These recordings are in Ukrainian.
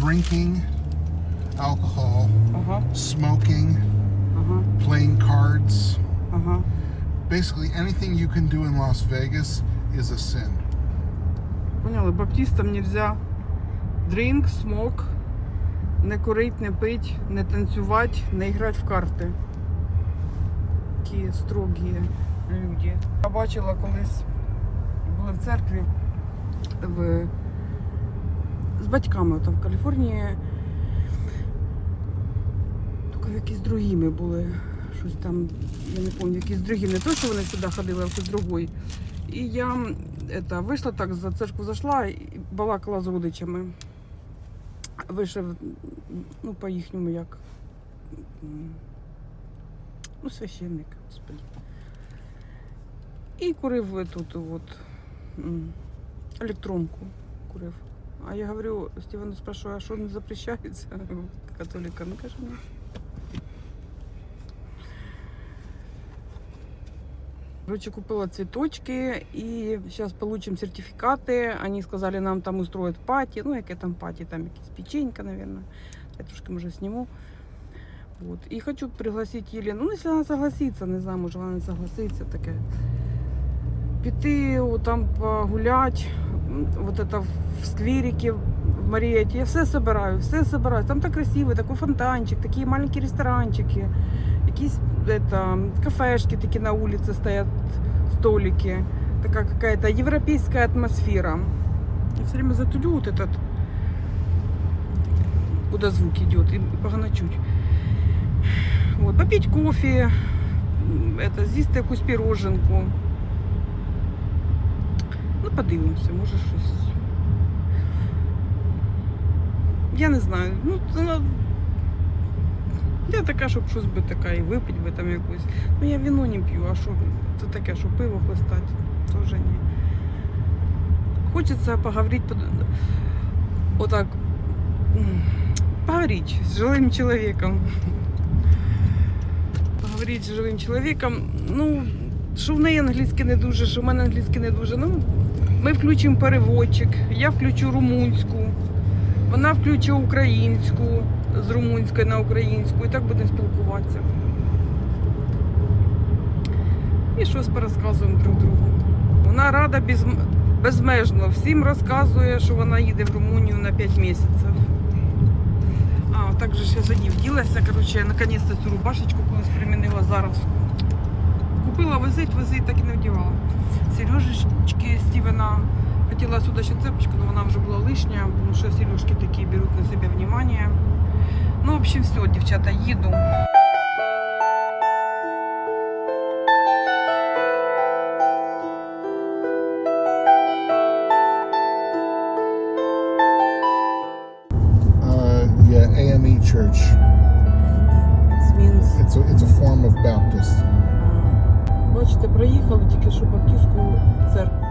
drinking alcohol, Ага, smoking, ага, playing cards. ага. Basically, anything you can do in Las Vegas is a sin. Поняли, баптистам нельзя drink, smoke, не курить, не пить, не танцювати, не грати в карти. Такі строгі люди. Я бачила колись, були в церкві в... з батьками там в Каліфорнії. Тільки якісь другі ми були. Щось там, я не пам'ятаю, якісь другі. Не то, що вони сюди ходили, а хтось другий. І я это, вийшла так, за церкву зайшла і балакала з родичами. Вийшов, ну, по їхньому як. Ну, священник, господи. І курив тут от електронку курив. А я говорю, Стівену спрашиваю, а що не запрещається католикам? Ну, каже, ні. Короче, купила цветочки и сейчас получим сертификаты. Они сказали, нам там устроят пати. Ну, яке там пати, там якісь печенька, наверное. Я трошки, може, сниму. Вот. И хочу пригласить Елену. Ну, если она согласится, не знаю, може вона не согласиться таке Піти о, там погулять, м, вот это в скверике, в Марієті. Я все собираю, все собираю. Там так красиво, такой фонтанчик, такі маленькі ресторанчики, якісь это, кафешки такі на улице стоят, столики. Такая какая-то европейская атмосфера. Я все время затулю вот этот, куда звук идет, и погано чуть. Вот, попить кофе, м, это, з'їсти якусь пироженку. Ну, подивимося, може щось. Я не знаю. Ну, вона... Я така, щоб щось би така і випити би там якусь. Ну я віно не п'ю, а що це таке, що пиво хлестать? Тоже ні. Хочеться поговорити под... отак. Поговорити з живим чоловіком. Поговорити з живим чоловіком. Ну, що в неї англійське не дуже, що в мене англійське не дуже. Ну, ми включимо переводчик, я включу румунську, вона включить українську з румунської на українську і так будемо спілкуватися. І щось порозказуємо друг другу. Вона рада без, безмежно. Всім розказує, що вона їде в Румунію на 5 місяців. А, так же за ній вділася. Коротше, я наконець-то цю рубашечку колись примінила заровську. Купила возить, возить, так і не вдівала. Сережечки Стівена. Хотіла сюди ще цепочку, але вона вже була лишня, тому що сережки такі беруть на себе внимание. Ну, в общем, все, дівчата, їду. Проїхали тільки що Баптистську церкву.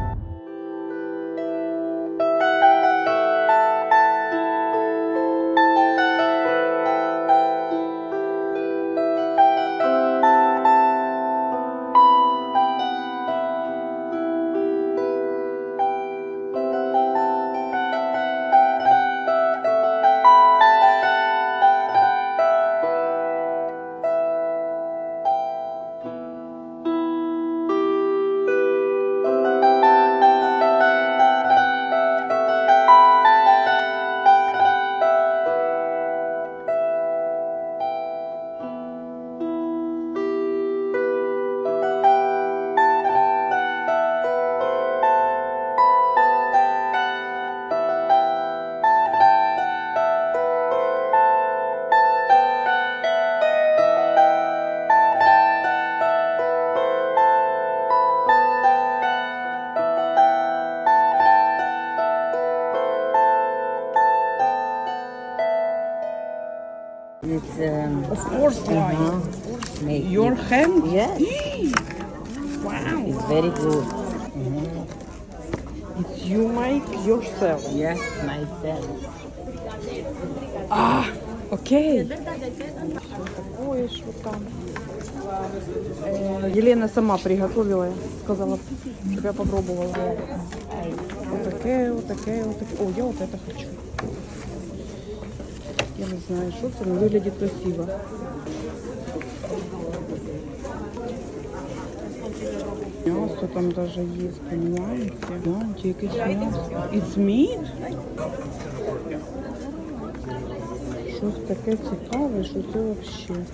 It's um, Of course, why? uh-huh. make Your hand? Yes, Wow. it's very good. It's you make yourself. Yes, myself. А, окей. Ой, что там? Э, Елена сама приготовила, сказала, чтобы я попробовала. Вот такое, вот такое, вот такое. О, я вот это хочу. не знаю, що це, але виглядить красиво. М'ясо там даже є, понимаете? Гляньте, якесь м'ясо. It's meat? Щось таке цікаве, що це взагалі.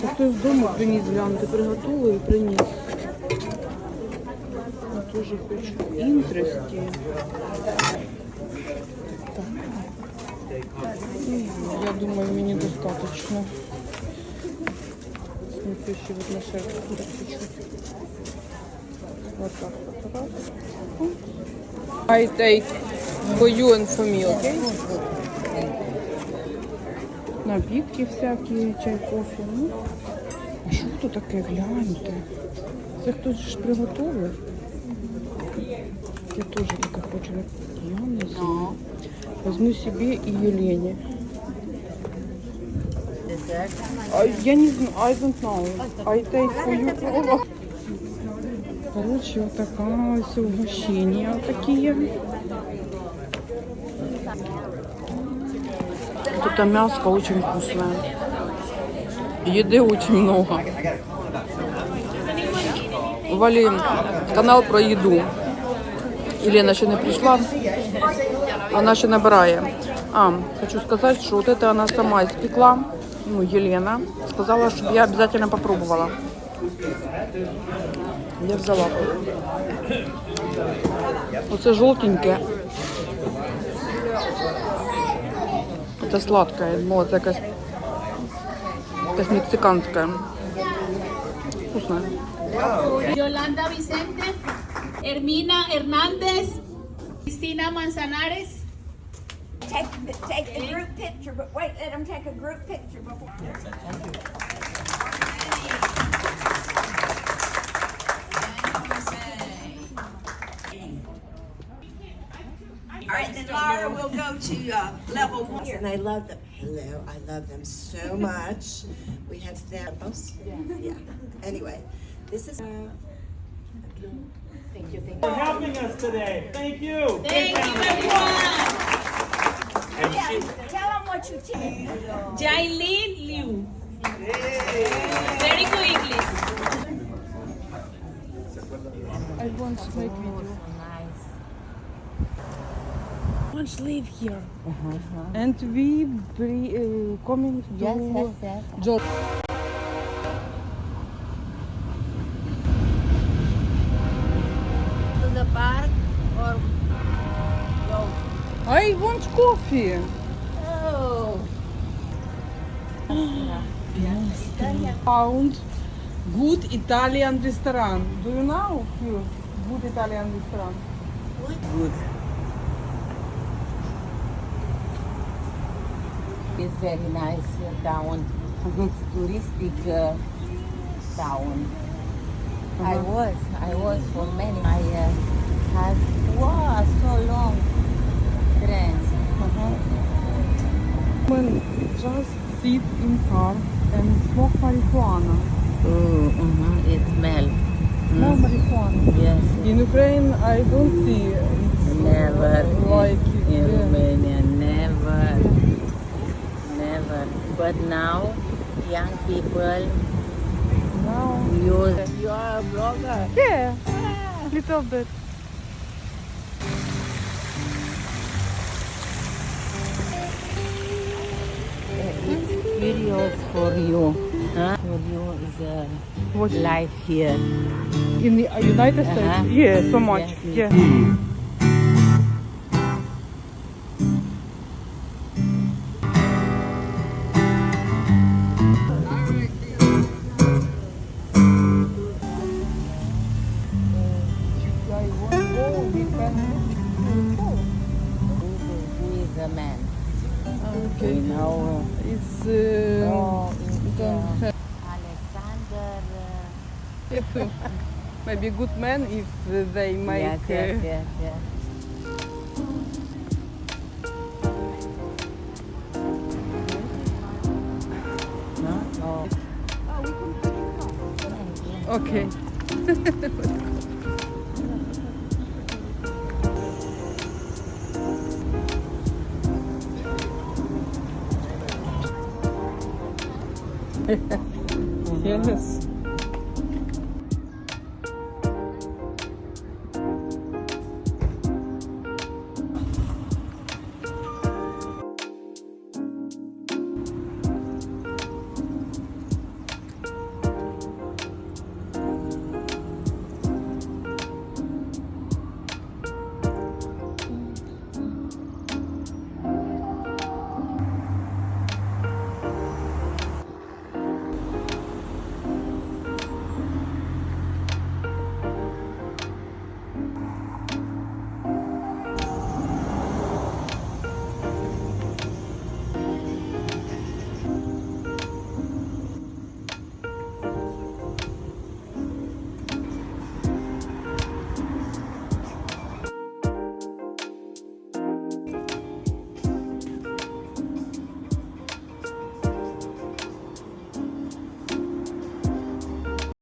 Це хтось вдома приніс глянути, приготував і приніс. Теж хочу. Інтересті. Я думаю, мені достаточно. Смепещивать на шерсть чуть-чуть. Вот так вот. Раз. I take for you and for me, okay? Напитки всякі, чай, кофе. Ну, а що тут таке, гляньте? Це хтось ж приготовив? Я теж таке хочу. Я не знаю. Возьму себе и Елене. А, Я не знаю, I don't know. I take for you. Короче, вот такая ось угощения вот такие. Вот это мяско очень вкусное. Еды очень много. Вали канал про еду. Елена ще не прийшла. Вона ще набирає. А, хочу сказать, что вот это она сама испекла. Ну, Елена. Сказала, чтобы я обязательно попробовала. Я взяла. Оце жовтеньке. Це сладке, ну, це якась, якась мексиканська. Вкусне. Yolanda Vicente, Hermina Hernández, Cristina Manzanares. Take, the- take the group picture, but wait, let them take a group picture before. All right, then Laura will go to uh, level one. And I love them. Hello, I love them so much. We have them. Yeah. Anyway, this is. Uh, for helping us today. Thank you. Thank you, everyone. Yeah, Tell them what you teach. Jailin Liu. Very good English. I want to make video. Nice. Want to live here. And we be, uh, coming to Yes, yes, yes. Georgia. I want coffee. Oh. Found good Italian restaurant. Do you know? Good Italian restaurant. Good. It's very nice uh, town. It's touristic uh, town. I was, I was for many. Years. I uh, wow, so long friends. Man just sit in car and smoke marijuana. Oh, uh-huh. it smell. No marijuana. Yes. In Ukraine, I don't see it's Never like in, in yeah. Romania, never, never. But now, young people now. use. You are a blogger. Yeah, little bit. videos for you. Huh? For you is uh, what? life here. In the United uh-huh. States? Uh -huh. Yeah, so much. Yeah. yeah. The man. Okay. You know. It's uh, Oh, in have Alexander. uh, maybe good man if uh, they make. yes, yes, uh, yes, yes. No? Oh. Okay. 诶嘿天呐